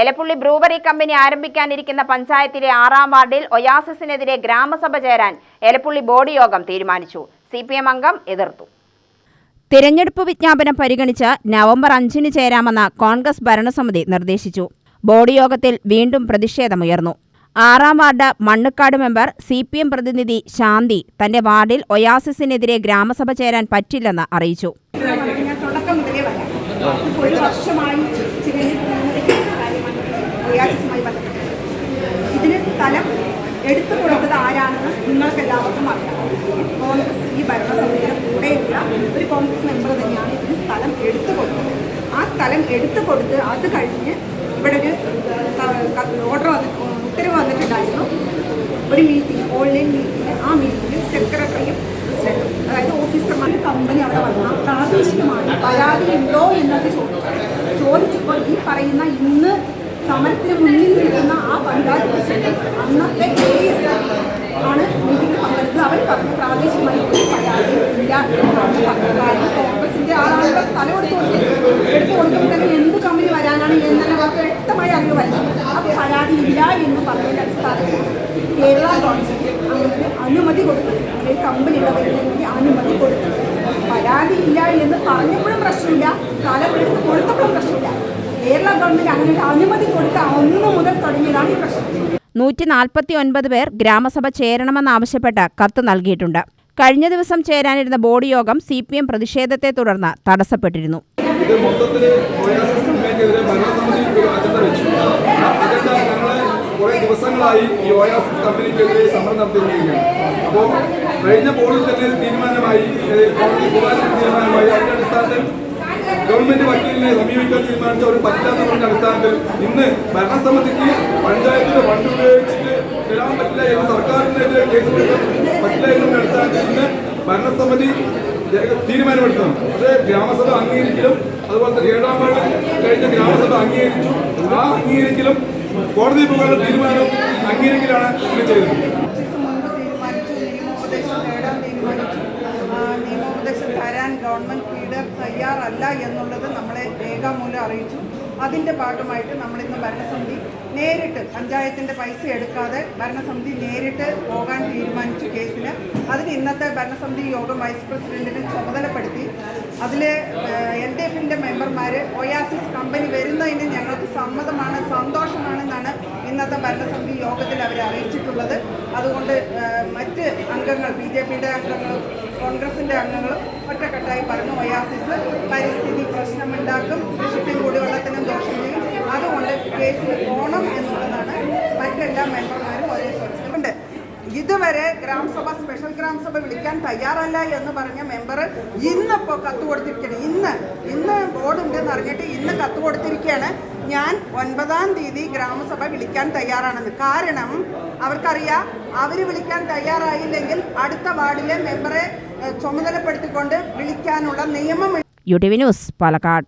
Elappully brewery company ആരംഭിക്കാനിരിക്കുന്ന പഞ്ചായത്തിലെ ആറാം വാർഡിൽ ഒയാസിസിനെതിരെ ഗ്രാമസഭ ചേരാൻ എലപ്പുള്ളി ബോർഡ് യോഗം തീരുമാനിച്ചു. സി അംഗം എതിർത്തു. തിരഞ്ഞെടുപ്പ് വിജ്ഞാപനം പരിഗണിച്ച് നവംബർ അഞ്ചിന് ചേരാമെന്ന് കോൺഗ്രസ് ഭരണസമിതി നിർദ്ദേശിച്ചു. ബോർഡ് യോഗത്തിൽ വീണ്ടും പ്രതിഷേധമുയർന്നു. ആറാം ward Mannukkad member C P M പ്രതിനിധി ശാന്തി തന്റെ വാർഡിൽ ഒയാസിസിനെതിരെ ഗ്രാമസഭ ചേരാൻ പറ്റില്ലെന്ന് അറിയിച്ചു. കാര്യമാണ് റിയാസിസുമായി ബന്ധപ്പെട്ടത് ഇതിന് സ്ഥലം എടുത്തു കൊടുത്തത് ആരാണെന്ന് നിങ്ങൾക്ക് എല്ലാവർക്കും അറിയാം. കോൺഗ്രസ് ഈ ഭരണസമിതിയുടെ കൂടെയുള്ള ഒരു കോൺഗ്രസ് മെമ്പർ തന്നെയാണ് ഇതിന് സ്ഥലം എടുത്തു കൊടുത്തത് ആ സ്ഥലം എടുത്തു കൊടുത്ത് അത് കഴിഞ്ഞ് ഇവിടെ ഒരു ഓർഡർ വന്ന് ഉത്തരവ് വന്നിട്ടുണ്ടായിരുന്നു. ഒരു മീറ്റിംഗ് ഓൺലൈൻ മീറ്റിംഗ് ആ മീറ്റിംഗിൽ സെക്രട്ടറിയും പ്രസിഡന്റും അതായത് ഓഫീസർമാരും കമ്പനി അവിടെ വന്ന. പ്രാദേശികമായി പരാതി ഉണ്ടോ എന്നത് ചോദിച്ചു ചോദിച്ചപ്പോൾ ഈ പറയുന്ന ഇന്ന് സമരത്തിന് മുന്നിൽ നിൽക്കുന്ന ആ പഞ്ചായത്ത് പ്രസിഡന്റ് അന്നത്തെ എ എസ് ആണ് മീറ്റിംഗിൽ പങ്കെടുത്തത്. അവർ പറഞ്ഞു പ്രാദേശികമായി ഒരു പരാതിയും ഇല്ല എന്നാണ് പറഞ്ഞത്. കാരണം കോൺഗ്രസിന്റെ ആളുകളുടെ സ്ഥലം എടുത്തു കൊടുത്തു എടുത്തു കൊടുക്കുമ്പോൾ തന്നെ എന്ത് കമ്പനി വരാനാണ് എന്നെല്ലാം അവർക്ക് വ്യക്തമായി അറിയുമല്ല ആ പരാതി ഇല്ല എന്ന് പറഞ്ഞതിന്റെ അടിസ്ഥാനത്തിൽ കേരള ഗവൺമെന്റ് അനുമതി കൊടുത്തു ഒരു കമ്പനിയുടെ വരുന്നതിന് അനുമതി കൊടുത്തു പരാതി ഇല്ല എന്ന് പറഞ്ഞപ്പോഴും പ്രശ്നമില്ല. തല എടുത്ത് കൊടുത്തപ്പോഴും പ്രശ്നമില്ല. കേരള ഗവൺമെന്റ് അങ്ങനെ ഒരു അനുമതി കൊടുക്കാൻ അന്ന് മുതൽ തുടങ്ങിയതാണ് ഈ പ്രശ്നം. നൂറ്റി നാൽപ്പത്തി ഒൻപത് പേർ ഗ്രാമസഭ ചേരണമെന്നാവശ്യപ്പെട്ട് കത്ത് നൽകിയിട്ടുണ്ട്. കഴിഞ്ഞ ദിവസം ചേരാനിരുന്ന ബോർഡ് യോഗം സി പി എം പ്രതിഷേധത്തെ തുടർന്ന് തടസ്സപ്പെട്ടിരുന്നു. ദിവസങ്ങളായി ഈ ഒയാസിസ് കമ്പനിക്കെതിരെ സമരം നടത്തിക്കൊണ്ടിരിക്കുകയാണ്. അപ്പോൾ കഴിഞ്ഞ ബോർഡിൽ തന്നെ തീരുമാനമായി തീരുമാനമായി അതിന്റെ അടിസ്ഥാനത്തിൽ ഗവൺമെന്റ് വക്കീലിനെ സമീപിക്കാൻ തീരുമാനിച്ച ഒരു പറ്റാത്തതിന്റെ അടിസ്ഥാനത്തിൽ ഇന്ന് ഭരണസമിതിക്ക് പഞ്ചായത്തിന്റെ ഫണ്ട് ഉപയോഗിച്ചിട്ട് തരാൻ പറ്റില്ല എന്ന് സർക്കാരിനെതിരെ കേസ് പറ്റില്ല എന്നതിന്റെ അടിസ്ഥാനത്തിൽ ഇന്ന് ഭരണസമിതി തീരുമാനമെടുക്കണം. അത് ഗ്രാമസഭ അംഗീകരിക്കലും അതുപോലെ തന്നെ ഏഴാം വാർഡ് കഴിഞ്ഞ ഗ്രാമസഭ അംഗീകരിച്ചു. ആ അംഗീകരിക്കലും കോടതി പോകാനുള്ള തീരുമാനം അംഗീകരിക്കലാണ് ഇത് ചെയ്തത് മുൻപ് തീരുമാനിച്ചു നിയമോപദേശം നേടാൻ തീരുമാനിച്ചു ആ, നിയമോപദേശം തരാൻ ഗവൺമെന്റ് ഫീഡർ തയ്യാറല്ല എന്നുള്ളത് നമ്മളെ രേഖാമൂലം അറിയിച്ചു. അതിന്റെ ഭാഗമായിട്ട് നമ്മളിന്ന് ഭരണസമിതി നേരിട്ട് പഞ്ചായത്തിന്റെ പൈസ എടുക്കാതെ ഭരണസമിതി നേരിട്ട് പോകാൻ തീരുമാനിച്ചു കേസിന്. അതിന് ഇന്നത്തെ ഭരണസമിതി യോഗം വൈസ് പ്രസിഡന്റിനെ ചുമതലപ്പെടുത്തി. അതിൽ എൽ ഡി എഫിന്റെ മെമ്പർമാർ ഒയാസിസ് കമ്പനി വരുന്നതിന് ഞങ്ങൾക്ക് സമ്മതമാണ് സന്തോഷമാണെന്നാണ് ഇന്നത്തെ ഭരണസമിതി യോഗത്തിൽ അവർ അറിയിച്ചിട്ടുള്ളത്. അതുകൊണ്ട് മറ്റ് അംഗങ്ങൾ ബി ജെ പിയുടെ അംഗങ്ങളും കോൺഗ്രസിന്റെ അംഗങ്ങളും ഒറ്റക്കെട്ടായി പറഞ്ഞു ഒയാസിസ് പരിസ്ഥിതി പ്രശ്നമുണ്ടാക്കും കൃഷിക്കും കുടിവെള്ളത്തിനും ദോഷം ചെയ്യും. അതുകൊണ്ട് കേസിൽ പോകണം എന്നുള്ളതാണ് മറ്റെല്ലാ മെമ്പർമാരും ഒരേ സ്വരത്തിലുണ്ട് ഇതുവരെ ഗ്രാമസഭ സ്പെഷ്യൽ ഗ്രാമസഭ വിളിക്കാൻ തയ്യാറല്ല എന്ന് പറഞ്ഞ മെമ്പർ ഇന്നിപ്പോൾ കത്ത് കൊടുത്തിരിക്കുകയാണ് ഇന്ന് ഇന്ന് ബോർഡ് ഉണ്ടെന്ന് അറിഞ്ഞിട്ട് ഇന്ന് കത്ത് കൊടുത്തിരിക്കുകയാണ് ഞാൻ ഒൻപതാം തീയതി ഗ്രാമസഭ വിളിക്കാൻ തയ്യാറാണെന്ന്. കാരണം അവർക്കറിയാം അവർ വിളിക്കാൻ തയ്യാറായില്ലെങ്കിൽ അടുത്ത വാർഡിലെ മെമ്പറെ ചുമതലപ്പെടുത്തിക്കൊണ്ട് വിളിക്കാനുള്ള നിയമം U T V news Palakkad.